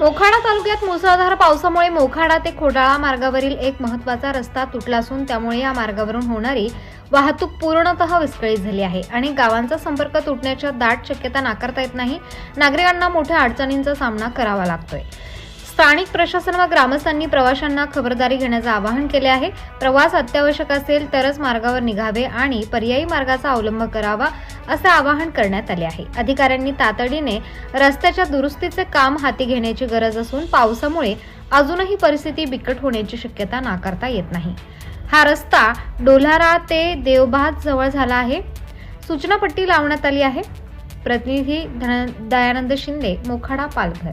मोखाडा तालुक्यात मुसळधार पावसामुळे मोखाडा ते खोडाळा मार्गावरील एक महत्त्वाचा रस्ता तुटला असून त्यामुळे या मार्गावरून होणारी वाहतूक पूर्णतः विस्कळीत झाली आहे. आणि गावांचा संपर्क तुटण्याच्या दाट शक्यता नाकारता येत नाही. नागरिकांना मोठ्या अडचणींचा सामना करावा लागतोय. स्थानिक प्रशासन व ग्रामस्थांनी प्रवाशांना खबरदारी घेण्याचं आवाहन केले आहे. प्रवास अत्यावश्यक असेल तरच मार्गावर निघावे आणि पर्यायी मार्गाचा अवलंब करावा असे आवाहन करण्यात आले आहे. अधिकाऱ्यांनी तातडीने रस्त्याच्या दुरुस्तीचे काम हाती घेण्याची गरज असून पावसामुळे अजूनही परिस्थिती बिकट होण्याची शक्यता नाकारता येत नाही. हा रस्ता डोलारा ते देवभात जवळ झाला आहे. सूचनापट्टी लावण्यात आली आहे. प्रतिनिधी धन- दयानंद शिंदे मोखाडा पालघर.